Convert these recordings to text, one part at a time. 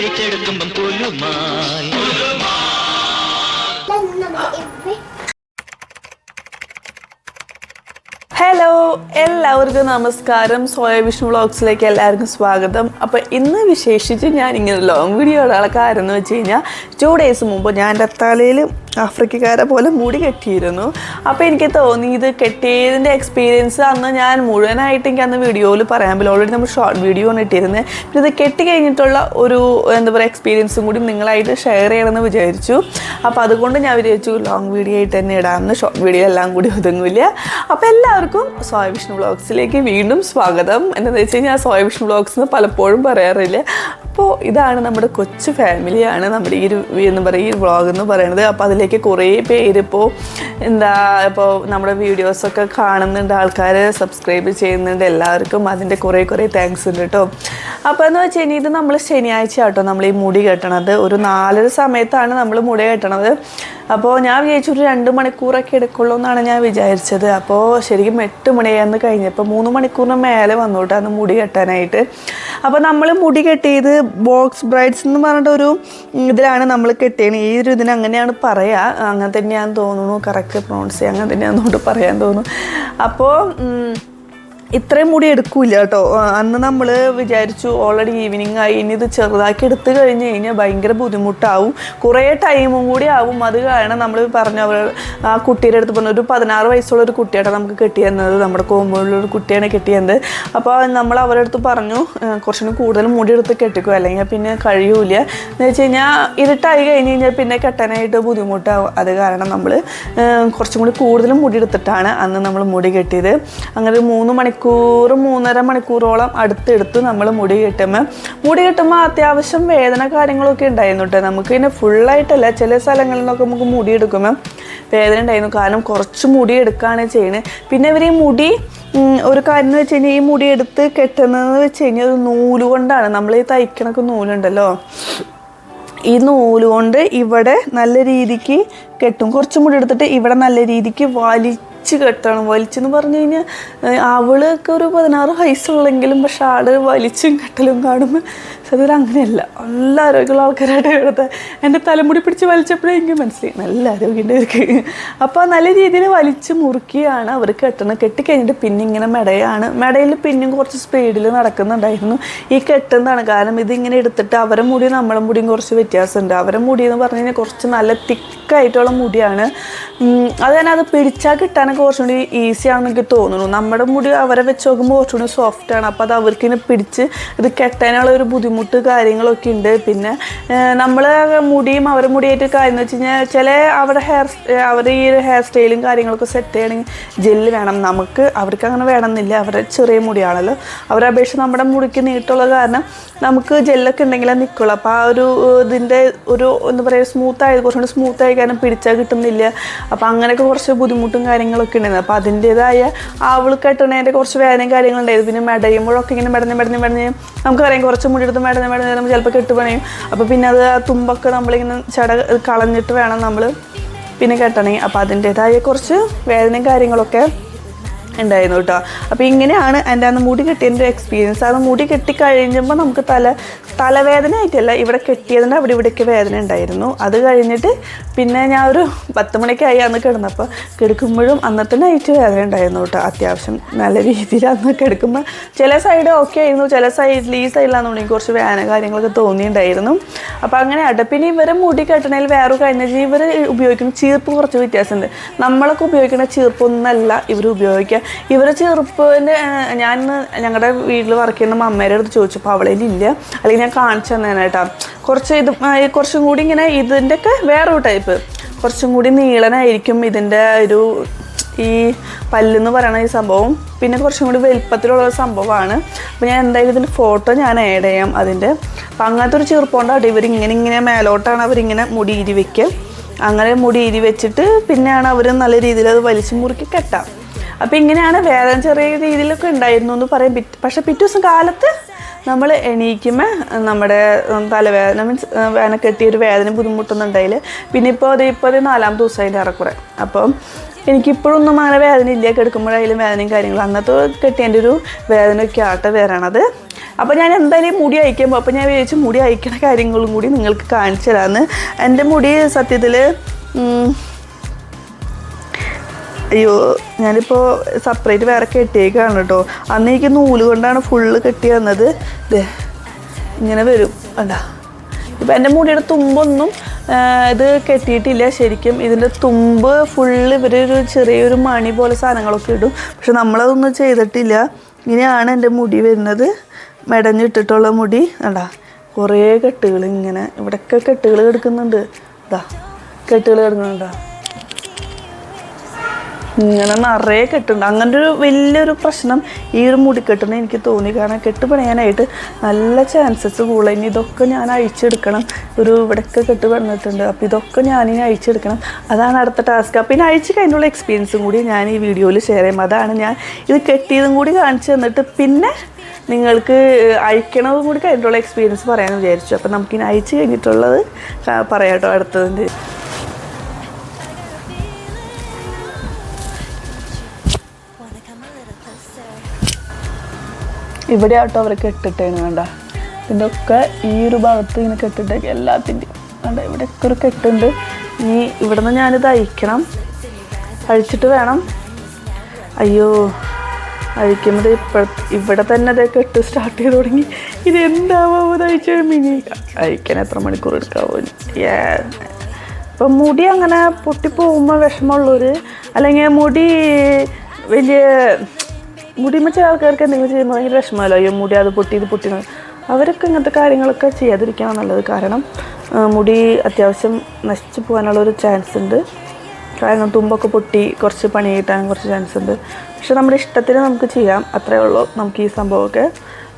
കഴിച്ചെടുക്കുമ്പം പുലുമായി hello എല്ലാവർക്കും നമസ്കാരം. Soya Vishnu വ്ളോഗ്സിലേക്ക് എല്ലാവർക്കും സ്വാഗതം. അപ്പോൾ ഇന്ന് വിശേഷിച്ച് ഞാൻ ഇങ്ങനെ ലോങ് വീഡിയോ ഉള്ള എന്ന് വെച്ച് കഴിഞ്ഞാൽ ടു ഡേയ്സ് മുമ്പ് ഞാൻ എന്റെ തലയിൽ ആഫ്രിക്കക്കാരെ പോലെ മുടി കെട്ടിയിരുന്നു. അപ്പോൾ എനിക്ക് തോന്നി ഇത് കെട്ടിയതിന്റെ എക്സ്പീരിയൻസ് അന്ന് ഞാൻ മുഴുവനായിട്ട് എനിക്ക് അന്ന് വീഡിയോയിൽ പറയാൻ പറ്റില്ല. ഓൾറെഡി നമ്മൾ ഷോർട്ട് വീഡിയോ ആണ് ഇട്ടിരുന്നത് പിന്നെ ഇത് കെട്ടി കഴിഞ്ഞിട്ടുള്ള ഒരു എന്താ പറയുക എക്സ്പീരിയൻസും കൂടി നിങ്ങളായിട്ട് ഷെയർ ചെയ്യണമെന്ന് വിചാരിച്ചു. അപ്പോൾ അതുകൊണ്ട് ഞാൻ വിചാരിച്ചു ലോങ് വീഡിയോ ആയിട്ട് തന്നെ ഇടാമെന്ന് ഷോർട്ട് വീഡിയോ എല്ലാം കൂടി ഒതുങ്ങില്ല അപ്പോൾ എല്ലാവർക്കും സ്വാമി വിഷ്ണു വ്ളോഗ്സിലേക്ക് വീണ്ടും സ്വാഗതം. എന്താണെന്ന് വെച്ച് കഴിഞ്ഞാൽ സോയ വിഷ്ണു എന്ന് പലപ്പോഴും പറയാറില്ല അപ്പോൾ ഇതാണ് നമ്മുടെ കൊച്ചു ഫാമിലിയാണ് നമ്മുടെ ഈ ഒരു എന്ന് പറയുക ഈ വ്ളോഗ് എന്ന് പറയുന്നത് അപ്പോൾ അതിലേക്ക് കുറേ പേര് ഇപ്പോൾ എന്താ ഇപ്പോൾ നമ്മുടെ വീഡിയോസൊക്കെ കാണുന്നുണ്ട് ആൾക്കാർ സബ്സ്ക്രൈബ് ചെയ്യുന്നുണ്ട് എല്ലാവർക്കും അതിന്റെ കുറേ കുറേ താങ്ക്സ് ഉണ്ട് കേട്ടോ അപ്പോൾ എന്ന് വെച്ച് കഴിഞ്ഞാൽ ഇത് നമ്മൾ ശനിയാഴ്ച കേട്ടോ നമ്മൾ ഈ മുടി കെട്ടണത്. ഒരു നാലര സമയത്താണ് നമ്മൾ മുടി കെട്ടണത്. അപ്പോൾ ഞാൻ വിചാരിച്ചു ഒരു രണ്ട് മണിക്കൂറൊക്കെ എടുക്കുള്ളൂ എന്നാണ് ഞാൻ വിചാരിച്ചത്. അപ്പോൾ ശരിക്കും എട്ട് മണിയാന്ന് കഴിഞ്ഞപ്പോൾ മൂന്ന് മണിക്കൂറിന് മേലെ വന്നു കേട്ടോ അന്ന് മുടി കെട്ടാനായിട്ട്. അപ്പോൾ നമ്മൾ മുടി കെട്ടിയത് ബോക്സ് ബ്രൈഡ്സ് എന്ന് പറഞ്ഞിട്ട് ഒരു ഇതിലാണ് നമ്മൾ കെട്ടിയത് ഈ ഒരു ഇതിന് അങ്ങനെയാണ് പറയുക അങ്ങനെ തന്നെയാണെന്ന് തോന്നുന്നു. കറക്റ്റ് പ്രൊണൗൺസ് അങ്ങനെ തന്നെയാണെന്നുകൊണ്ട് പറയാൻ തോന്നുന്നു. അപ്പോൾ ഇത്രയും മുടി എടുക്കൂല കേട്ടോ. അന്ന് നമ്മൾ വിചാരിച്ചു ഓൾറെഡി ഈവനിങ് ആയി. ഇനി ഇത് ചെറുതാക്കി എടുത്തു കഴിഞ്ഞ് കഴിഞ്ഞാൽ ഭയങ്കര ബുദ്ധിമുട്ടാവും. കുറേ ടൈമും കൂടി ആവും. അത് കാരണം നമ്മൾ പറഞ്ഞു അവർ ആ കുട്ടിയുടെ അടുത്ത് പറഞ്ഞു ഒരു പതിനാറ് വയസ്സുള്ള ഒരു കുട്ടിയാണ് നമുക്ക് കെട്ടിയെന്നത്. നമ്മുടെ കോമ്പൗണ്ടിലൊരു കുട്ടിയാണ് കിട്ടിയത് അപ്പോൾ നമ്മൾ അവരുടെ അടുത്ത് പറഞ്ഞു കുറച്ചും കൂടുതൽ മുടി എടുത്ത് കെട്ടിക്കോ. അല്ലെങ്കിൽ പിന്നെ കഴിയൂല. എന്ന് വെച്ച് കഴിഞ്ഞാൽ ഇരുട്ടായി കഴിഞ്ഞ് കഴിഞ്ഞാൽ പിന്നെ കെട്ടാനായിട്ട് ബുദ്ധിമുട്ടാവും. അത് കാരണം നമ്മൾ കുറച്ചും കൂടി കൂടുതൽ മുടി എടുത്തിട്ടാണ് അന്ന് നമ്മൾ മുടി കെട്ടിയത്. അങ്ങനെ ഒരു മൂന്ന് മണിക്കൂർ മൂന്നര മണിക്കൂറോളം അടുത്തെടുത്ത് നമ്മൾ മുടി കെട്ടുമ്പോൾ മുടി കെട്ടുമ്പോൾ അത്യാവശ്യം വേദന കാര്യങ്ങളൊക്കെ ഉണ്ടായിരുന്നു കേട്ടോ നമുക്ക് പിന്നെ ഫുള്ളായിട്ടല്ല ചില സ്ഥലങ്ങളിൽ നിന്നൊക്കെ നമുക്ക് മുടി എടുക്കുമ്പോൾ വേദന ഉണ്ടായിരുന്നു. കാരണം കുറച്ച് മുടി എടുക്കുകയാണ് ചെയ്യുന്നത്. പിന്നെ ഇവർ ഈ മുടി ഒരു കാര്യം എന്ന് വെച്ച് കഴിഞ്ഞാൽ ഈ മുടി എടുത്ത് കെട്ടുന്നതെന്ന് വെച്ച് കഴിഞ്ഞാൽ ഒരു നൂൽ കൊണ്ടാണ്. നമ്മൾ ഈ തയ്ക്കണക്ക് നൂലുണ്ടല്ലോ. ഈ നൂൽ കൊണ്ട് ഇവിടെ നല്ല രീതിക്ക് കെട്ടും. കുറച്ചും കൂടി എടുത്തിട്ട് ഇവിടെ നല്ല രീതിക്ക് വലിച്ച് കെട്ടണം വലിച്ചെന്ന് പറഞ്ഞു കഴിഞ്ഞാൽ അവളൊക്കെ ഒരു പതിനാറ് വയസ്സുള്ളെങ്കിലും പക്ഷെ ആൾ വലിച്ചും കെട്ടലും കാണുമ്പോൾ സത്യത്തിൽ അങ്ങനെയല്ല. നല്ല ആരോഗ്യമുള്ള ആൾക്കാരായിട്ട് ഇവിടുത്തെ എന്റെ തലമുടി പിടിച്ച് വലിച്ചപ്പോഴേ എനിക്ക് മനസ്സിലായി. നല്ല ആരോഗ്യമുണ്ട് അവർക്ക് അപ്പോൾ നല്ല രീതിയിൽ വലിച്ച് മുറുക്കിയാണ് അവർ കെട്ടണം കെട്ടിക്കഴിഞ്ഞിട്ട് പിന്നെ ഇങ്ങനെ മെടയാണ്. മെടയിൽ പിന്നെയും കുറച്ച് സ്പീഡിൽ നടക്കുന്നുണ്ടായിരുന്നു. ഈ കെട്ടുന്നതാണ് കാരണം ഇതിങ്ങനെ എടുത്തിട്ട് അവരെ മുടി നമ്മളെ മുടിയും കുറച്ച് വ്യത്യാസമുണ്ട്. അവരെ മുടി എന്ന് പറഞ്ഞു കഴിഞ്ഞാൽ കുറച്ച് നല്ല തിക്കായിട്ടുള്ള മുടിയാണ്. അത് തന്നെ അത് പിടിച്ചാൽ കിട്ടാനൊക്കെ കുറച്ചുകൂടി ഈസി ആണെന്ന് എനിക്ക് തോന്നുന്നു. നമ്മുടെ മുടി അവരെ വെച്ച് നോക്കുമ്പോൾ കുറച്ചുകൂടി സോഫ്റ്റ് ആണ്. അപ്പോൾ അത് അവർക്കിനെ പിടിച്ച് ഇത് കെട്ടാനുള്ള ഒരു ബുദ്ധിമുട്ട് കാര്യങ്ങളൊക്കെ ഉണ്ട് പിന്നെ നമ്മൾ മുടിയും അവരുടെ മുടിയായിട്ട് കാര്യം എന്ന് വെച്ച് കഴിഞ്ഞാൽ ചില അവരുടെ ഹെയർ അവരുടെ ഈ ഹെയർ സ്റ്റൈലും കാര്യങ്ങളൊക്കെ സെറ്റ് ചെയ്യണമെങ്കിൽ ജെല്ല് വേണം. നമുക്ക് അവർക്ക് അങ്ങനെ വേണമെന്നില്ല. അവരുടെ ചെറിയ മുടിയാണല്ലോ. അവരെ അപേക്ഷിച്ച് നമ്മുടെ മുടിക്ക് നീട്ടുള്ള കാരണം നമുക്ക് ജെല്ലൊക്കെ ഉണ്ടെങ്കിലേ നിൽക്കുള്ളൂ അപ്പോൾ ആ ഒരു ഇതിന്റെ ഒരു എന്താ പറയുക സ്മൂത്ത് ആയത് കുറച്ചുകൂടി സ്മൂത്ത് ആയി കാരണം പിടിച്ചാൽ കിട്ടുന്നില്ല. അപ്പോൾ അങ്ങനെയൊക്കെ കുറച്ച് ബുദ്ധിമുട്ടും കാര്യങ്ങളൊക്കെ ഉണ്ടായിരുന്നു. അപ്പോൾ അതിന്റേതായ ആവൾ കുറച്ച് വേദനയും കാര്യങ്ങളുണ്ടായിരുന്നു പിന്നെ മെടയുമ്പോഴൊക്കെ ഇങ്ങനെ മെടഞ്ഞ് മെടഞ്ഞ് മെടഞ്ഞ് നമുക്കറിയാം കുറച്ച് മുടി എടുത്ത് മെടഞ്ഞ് മെടഞ്ഞ് നമ്മൾ ചിലപ്പോൾ കെട്ടുപണിയും. അപ്പോൾ പിന്നെ അത് ആ തുമ്പൊക്കെ നമ്മളിങ്ങനെ ചട കളഞ്ഞിട്ട് വേണം നമ്മൾ പിന്നെ കെട്ടണേ. അപ്പോൾ അതിന്റേതായ കുറച്ച് വേദനയും കാര്യങ്ങളൊക്കെ ഉണ്ടായിരുന്നു കേട്ടോ. അപ്പോൾ ഇങ്ങനെയാണ് എന്റെ അന്ന് മുടി ഒരു എക്സ്പീരിയൻസ് അത് മുടി കെട്ടി കഴിയുമ്പോൾ നമുക്ക് തല തലവേദന ആയിട്ടല്ല ഇവിടെ കെട്ടിയതിന്റെ അവിടെ ഇവിടേക്ക് വേദന ഉണ്ടായിരുന്നു. അത് കഴിഞ്ഞിട്ട് പിന്നെ ഞാൻ ഒരു പത്ത് മണിക്കായി അന്ന് കിടന്നപ്പോൾ കിടക്കുമ്പോഴും അന്നത്തെ നൈറ്റ് വേദന ഉണ്ടായിരുന്നു കേട്ടോ. അത്യാവശ്യം നല്ല രീതിയിൽ അന്ന് കിടക്കുമ്പോൾ ചില സൈഡ് ഓക്കെ ആയിരുന്നു. ചില സൈഡിൽ ഈ സൈഡിലാണെന്നുണ്ടെങ്കിൽ കുറച്ച് വേദന കാര്യങ്ങളൊക്കെ തോന്നിയിട്ടുണ്ടായിരുന്നു. അപ്പോൾ അങ്ങനെ ആട്ടെ പിന്നെ ഇവരെ മുടി കെട്ടണതിൽ വേറെ കഴിഞ്ഞ ഇവർ ഉപയോഗിക്കുന്ന ചീർപ്പ് കുറച്ച് വ്യത്യാസമുണ്ട്. നമ്മളൊക്കെ ഉപയോഗിക്കുന്ന ചീർപ്പൊന്നല്ല ഇവർ ഉപയോഗിക്കുക. ഇവരെ ചെറുപ്പിന്റെ ഞാൻ ഞങ്ങളുടെ വീട്ടിൽ വർക്ക് ചെയ്യുന്ന അമ്മേരെ അടുത്ത് ചോദിച്ചപ്പോൾ ഇല്ല അല്ലെങ്കിൽ ഞാൻ കാണിച്ചു തന്നേനേട്ടാ കുറച്ച് ഇത് കുറച്ചും കൂടി ഇങ്ങനെ ഇതിന്റെയൊക്കെ വേറൊരു ടൈപ്പ് കുറച്ചും കൂടി നീളനായിരിക്കും ഇതിന്റെ ഒരു ഈ പല്ലെന്ന് പറയണ ഈ സംഭവം. പിന്നെ കുറച്ചും കൂടി വലിപ്പത്തിലുള്ള ഒരു സംഭവമാണ്. അപ്പോൾ ഞാൻ എന്തായാലും ഇതിന്റെ ഫോട്ടോ ഞാൻ ആഡ് ചെയ്യാം അതിന്റെ അപ്പം അങ്ങനത്തെ ഒരു ചെറുപ്പമുണ്ടായിട്ട് ഇവർ ഇങ്ങനെ ഇങ്ങനെ മേലോട്ടാണ് അവരിങ്ങനെ മുടി ഇരി വെക്കുക അങ്ങനെ മുടി ഇരി വെച്ചിട്ട് പിന്നെയാണ് അവർ നല്ല രീതിയിൽ അത് വലിച്ചു മുറുക്കി കെട്ടാം. അപ്പോൾ ഇങ്ങനെയാണ് വേദന ചെറിയ രീതിയിലൊക്കെ ഉണ്ടായിരുന്നു എന്ന് പറയും. പക്ഷേ പിറ്റേ ദിവസം കാലത്ത് നമ്മൾ എണീക്കുമ്പോൾ നമ്മുടെ തലവേദന മീൻസ് വേദന കെട്ടിയൊരു വേദന ബുദ്ധിമുട്ടൊന്നും ഉണ്ടായില്ല പിന്നെ ഇപ്പോൾ അത് ഇപ്പോൾ അത് നാലാം ദിവസം അതിന്റെ ഏറെക്കുറെ. അപ്പം എനിക്കിപ്പോഴൊന്നും അങ്ങനെ വേദന ഇല്ല. കിടക്കുമ്പോഴായാലും വേദനയും കാര്യങ്ങളും. അന്നത്തെ കെട്ടിയതിന്റെ ഒരു വേദനയൊക്കെ ആട്ടെ വരണത് അപ്പോൾ ഞാൻ എന്തായാലും മുടി അയക്കുമ്പോൾ അപ്പോൾ ഞാൻ വിചാരിച്ചു മുടി അയക്കണ കാര്യങ്ങളും കൂടി നിങ്ങൾക്ക് കാണിച്ചു തരാമെന്ന് എന്റെ മുടി സത്യത്തിൽ അയ്യോ ഞാനിപ്പോൾ സെപ്പറേറ്റ് വേറെ കെട്ടിയേക്കാണ് കേട്ടോ അന്ന് എനിക്ക് നൂൽ കൊണ്ടാണ് ഫുള്ള് കെട്ടി തന്നത് ഇങ്ങനെ വരും. അല്ല ഇപ്പം എന്റെ മുടിയുടെ തുമ്പൊന്നും ഇത് കെട്ടിയിട്ടില്ല ശരിക്കും. ഇതിന്റെ തുമ്പ് ഫുള്ള് ഇവരൊരു ചെറിയൊരു മണി പോലെ സാധനങ്ങളൊക്കെ ഇടും. പക്ഷെ നമ്മളതൊന്നും ചെയ്തിട്ടില്ല. ഇങ്ങനെയാണ് എന്റെ മുടി വരുന്നത്. മെടഞ്ഞിട്ടിട്ടുള്ള മുടി. അല്ല കുറേ കെട്ടുകൾ ഇങ്ങനെ ഇവിടെയൊക്കെ കെട്ടുകൾ കിടക്കുന്നുണ്ട്. ഇതാ കെട്ടുകൾ കിടക്കുന്നുണ്ടോ. ഇങ്ങനെ നിറയെ കെട്ടുണ്ട് അങ്ങനെ ഒരു വലിയൊരു പ്രശ്നം ഈ ഒരു മുടിക്കെട്ടിന് എനിക്ക് തോന്നി. കാരണം കെട്ട് പണിയാനായിട്ട് നല്ല ചാൻസസ് കൂടുതൽ ഇനി ഇതൊക്കെ ഞാൻ അഴിച്ചെടുക്കണം. ഒരു ഇവിടെയൊക്കെ കെട്ട് പറഞ്ഞിട്ടുണ്ട് അപ്പോൾ ഇതൊക്കെ ഞാനിനി അഴിച്ചെടുക്കണം. അതാണ് അടുത്ത ടാസ്ക് ഇനി അഴിച്ച് കഴിഞ്ഞുള്ള എക്സ്പീരിയൻസും കൂടി ഞാൻ ഈ വീഡിയോയിൽ ഷെയർ ചെയ്യും. അതാണ് ഞാൻ ഇത് കെട്ടിയതും കൂടി കാണിച്ചു തന്നിട്ട് പിന്നെ നിങ്ങൾക്ക് അഴിക്കണതും കൂടി കഴിഞ്ഞിട്ടുള്ള എക്സ്പീരിയൻസ് പറയാമെന്ന് വിചാരിച്ചു. അപ്പോൾ നമുക്കിനി അഴിച്ച് കഴിഞ്ഞിട്ടുള്ളത് പറയാം കേട്ടോ അടുത്തതിന്റെ. ഇവിടെ ആട്ടോ അവർ കെട്ടിട്ടേന് വേണ്ട ഇതിന്റെ ഒക്കെ ഈ ഒരു ഭാഗത്ത് ഇങ്ങനെ കെട്ടിട്ടേക്ക് എല്ലാത്തിന്റെയും. വേണ്ട ഇവിടെയൊക്കെ ഒരു കെട്ടുണ്ട്. ഇനി ഇവിടെ നിന്ന് ഞാനിത് അഴിക്കണം. അഴിച്ചിട്ട് വേണം. അയ്യോ അഴിക്കുമ്പോൾ ഇപ്പഴ ഇവിടെ തന്നെ അതേ കെട്ട് സ്റ്റാർട്ട് ചെയ്ത് തുടങ്ങി. ഇത് എന്താവോ ഇത് അഴിച്ചു മിനി അഴിക്കാൻ എത്ര മണിക്കൂർ എടുക്കാവോ? ഇപ്പം മുടി അങ്ങനെ പൊട്ടിപ്പോകുമ്പോൾ വിഷമമുള്ളവർ അല്ലെങ്കിൽ മുടി വലിയ മുടിമ ചില ആൾക്കാർക്ക് എന്തെങ്കിലും ചെയ്യുമ്പോൾ ഭയങ്കര വിഷമമല്ലോ. അയ്യോ മുടി അത് പൊട്ടി ഇത് പൊട്ടി അവരൊക്കെ ഇങ്ങനത്തെ കാര്യങ്ങളൊക്കെ ചെയ്യാതിരിക്കുകയാണ് നല്ലത്. കാരണം മുടി അത്യാവശ്യം നശിച്ചു പോകാനുള്ള ഒരു ചാൻസ് ഉണ്ട്. കാരണം തുമ്പൊക്കെ പൊട്ടി കുറച്ച് പണി കിട്ടാൻ കുറച്ച് ചാൻസ് ഉണ്ട്. പക്ഷെ നമ്മുടെ ഇഷ്ടത്തിന് നമുക്ക് ചെയ്യാം. അത്രേ ഉള്ളൂ നമുക്ക് ഈ സംഭവമൊക്കെ.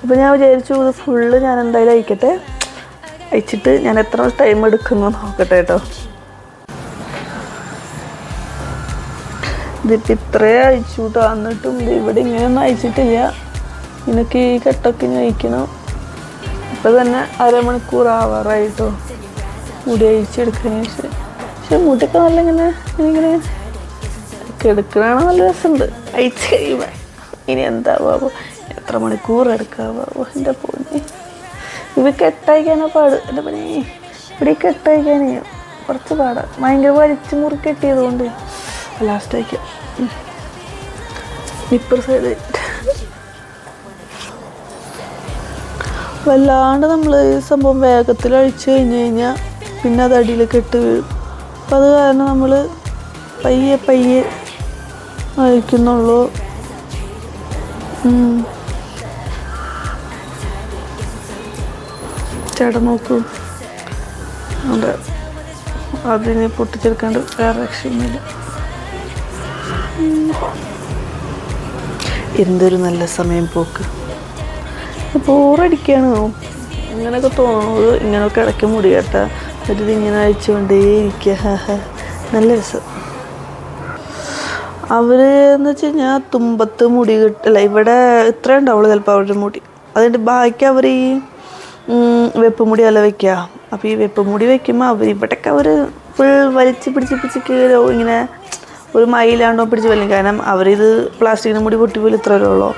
അപ്പോൾ ഞാൻ വിചാരിച്ചു ഇത് ഫുള്ള് ഞാൻ എന്തായാലും അയക്കട്ടെ. അയച്ചിട്ട് ഞാൻ എത്ര ടൈം എടുക്കുന്നു നോക്കട്ടെ കേട്ടോ. ഇതിപ്പോൾ ഇത്രേ അയച്ചു കേട്ടോ ഇത് ഇവിടെ ഇങ്ങനെയൊന്നും അയച്ചിട്ടില്ല നിനക്ക് ഈ കെട്ടൊക്കെ അയക്കണം ഇപ്പം തന്നെ അരമണിക്കൂർ ആവാറായിട്ടോ. മുടി അയച്ചെടുക്കാൻ ശേഷം. പക്ഷെ മുടിയൊക്കെ നല്ല ഇങ്ങനെ ഇങ്ങനെ കിടക്കണ നല്ല രസമുണ്ട്. അയച്ച് കഴിയുമ്പോൾ ഇനി എന്താവാവോ? എത്ര മണിക്കൂർ എടുക്കാവോ എന്റെ പൊന്നെ. ഇവ കെട്ടയക്കാനാ പാട്. എന്റെ പണി ഇവിടെ കെട്ടയക്കാനേ കുറച്ച് പാടാണ് ഭയങ്കര വലിച്ചു മുറി കെട്ടിയതുകൊണ്ട്. ലാസ്റ്റ് അയക്കാം നിപ്പർ സൈഡ് വല്ലാണ്ട് നമ്മൾ ഈ സംഭവം വേഗത്തിൽ അഴിച്ചു കഴിഞ്ഞ് കഴിഞ്ഞാൽ പിന്നെ അത് അടിയിലേക്ക് ഇട്ട് വീഴും. അപ്പം അത് കാരണം നമ്മൾ പയ്യെ പയ്യെ അഴിക്കുന്നുള്ളൂ. ചേട്ടൻ നോക്കൂ. അതെ. അതിനെ പൊട്ടിച്ചെടുക്കാണ്ട് വേറെ രക്ഷയൊന്നുമില്ല. എന്തൊരു നല്ല സമയം പോക്ക്. ബോറടിക്കാണ്. ഇങ്ങനെയൊക്കെ തോന്നുന്നത് ഇങ്ങനെയൊക്കെ ഇടയ്ക്ക് മുടി കേട്ടാ. എന്നിട്ട് ഇങ്ങനെ അയച്ചുകൊണ്ടേ ഇരിക്കുക. നല്ല രസം. അവർ എന്ന് വെച്ച് കഴിഞ്ഞാൽ തുമ്പത്ത് മുടി കിട്ടില്ല ഇവിടെ ഇത്ര ഉണ്ടാവുള്ളൂ ചിലപ്പോൾ അവരുടെ മുടി. അതിന്റെ ബാക്കി അവർ ഈ വെപ്പുമുടി വെപ്പ് മുടിയല്ല വെക്കുക അപ്പോൾ ഈ വെപ്പ് മുടി വെക്കുമ്പോൾ അവർ ഇവിടെയൊക്കെ അവർ ഫുൾ വലിച്ച് പിടിച്ച് പിടിച്ച് കീഴോ ഇങ്ങനെ ഒരു മയിലാണ്ടോ പിടിച്ച് വലിക്കും കാരണം അവരിത് പ്ലാസ്റ്റിക്കിന് മുടി പൊട്ടി പോലും ഇത്ര ഉള്ളൂ.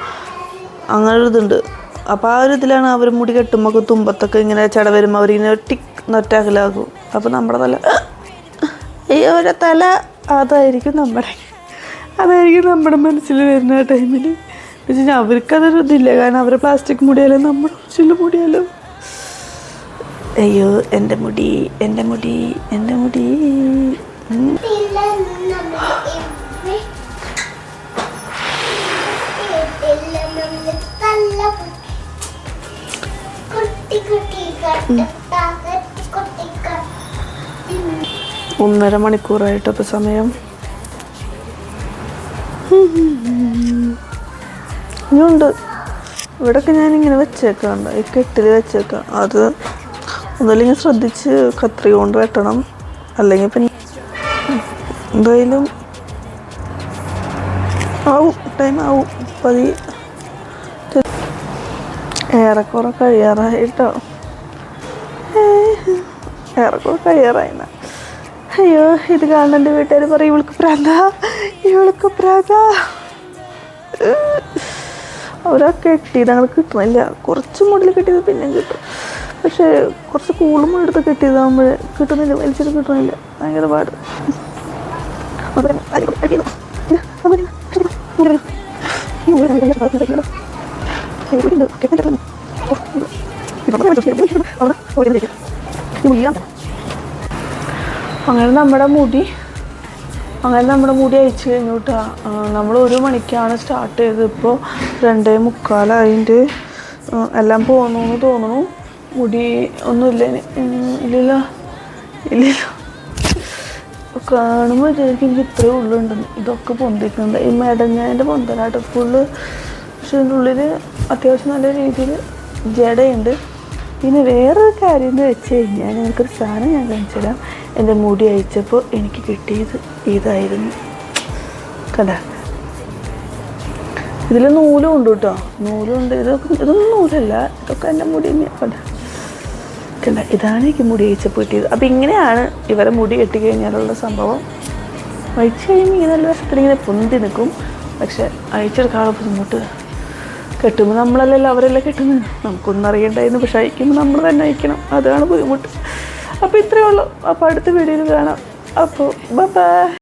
അങ്ങനെ ഒരു അപ്പോൾ ആ ഒരു ഇതിലാണ് അവർ മുടി കെട്ടുമ്പോൾ തുമ്പത്തൊക്കെ ഇങ്ങനെ ചട വരുമ്പോൾ അവരിങ്ങനെ ടിക് നൊറ്റാക്കലാകും അപ്പോൾ നമ്മുടെ തല അയ്യോ അവരുടെ തല അതായിരിക്കും നമ്മുടെ അതായിരിക്കും നമ്മുടെ മനസ്സിൽ വരുന്ന ടൈമിൽ വെച്ചാൽ അവർക്കതൊരു ഇതില്ല. കാരണം അവരെ പ്ലാസ്റ്റിക് മുടിയാലും നമ്മുടെ ചില മുടിയാലും അയ്യോ എന്റെ മുടി എന്റെ മുടി എന്റെ മുടി. ഒന്നര മണിക്കൂറായിട്ട് ഇപ്പൊ സമയം. ഇനിയുണ്ട്. ഇവിടെയൊക്കെ ഞാനിങ്ങനെ വെച്ചേക്കാണ്ട്. ഈ കെട്ടിൽ വെച്ചേക്കാം അത് ഒന്നല്ലെങ്കിൽ ശ്രദ്ധിച്ച് കത്രി കൊണ്ട് വെട്ടണം. അല്ലെങ്കിൽ പിന്നെ എന്തായാലും ആവും ടൈം ആവും. പതി ഏറെക്കുറെ കഴിയാറായിട്ടോ. ഏറെക്കുറെ കഴിയാറായി. അയ്യോ ഇത് കാണുന്ന വീട്ടുകാർ പറയും ഇവൾക്ക് പ്രാന്ത ഇവൾക്ക് പ്രാന്ത. അവരാ കെട്ടിയത് ഞങ്ങൾ കിട്ടണില്ല. കുറച്ച് മുടിൽ കിട്ടിയത് പിന്നെയും കിട്ടും. പക്ഷേ കുറച്ച് കൂളും എടുത്ത് കെട്ടിയതാകുമ്പോൾ കിട്ടുന്നില്ല. വലിച്ചിട്ട് കിട്ടുന്നില്ല ഭയങ്കര പാട്. അങ്ങനെ നമ്മുടെ മുടി അങ്ങനെ നമ്മുടെ മുടി അയച്ചു കഴിഞ്ഞു നമ്മൾ ഒരു മണിക്കാണ് സ്റ്റാർട്ട് ചെയ്തത്. ഇപ്പോൾ രണ്ടേ മുക്കാലായിന്റെ എല്ലാം പോകുന്നു തോന്നുന്നു. മുടി ഒന്നുമില്ല ഇല്ലല്ലോ. ഇല്ലല്ലോ. കാണുമ്പോൾ വിചാരിക്കും എനിക്ക് ഇത്രയും ഉള്ളുണ്ടെന്ന് ഇതൊക്കെ പൊന്തിക്കുന്നുണ്ട് ഈ മെടഞ്ഞതിന്റെ പൊന്തലായിട്ട് ഫുള്ള് പക്ഷെ അതിന്റെ ഉള്ളിൽ അത്യാവശ്യം നല്ല രീതിയിൽ ജടയുണ്ട്. പിന്നെ വേറൊരു കാര്യം എന്ന് വെച്ച് കഴിഞ്ഞാൽ നിങ്ങൾക്കൊരു സാധനം ഞാൻ കാണിച്ചു തരാം. എന്റെ മുടി അയച്ചപ്പോൾ എനിക്ക് കിട്ടിയത് ഇതായിരുന്നു. കണ്ട? ഇതിൽ നൂലും ഉണ്ട് കേട്ടോ. നൂലുണ്ട്. ഇതൊക്കെ ഇതൊന്നും നൂലല്ല. ഇതൊക്കെ എന്റെ മുടി തന്നെയാണ് കണ്ട? കണ്ട ഇതാണ് എനിക്ക് മുടി അയച്ച കിട്ടിയത് അപ്പം ഇങ്ങനെയാണ് ഇവരെ മുടി കെട്ടി കഴിഞ്ഞാലുള്ള സംഭവം. അഴിച്ചു കഴിയുമ്പോൾ ഇങ്ങനെ നല്ല വശത്തിൽ ഇങ്ങനെ പൊന്തി നിൽക്കും. പക്ഷെ അയച്ചെടുക്കാനുള്ള ബുദ്ധിമുട്ട് കെട്ടുമ്പോൾ നമ്മളല്ലല്ലോ അവരല്ലേ കെട്ടുന്നത്. നമുക്കൊന്നും അറിയണ്ടായിരുന്നു പക്ഷെ അയക്കുമ്പോൾ നമ്മൾ തന്നെ അയക്കണം അതാണ് ബുദ്ധിമുട്ട്. അപ്പോൾ ഇത്രയേ ഉള്ളൂ. അപ്പോൾ അടുത്ത വീഡിയോയിൽ കാണാം. അപ്പോൾ ബൈ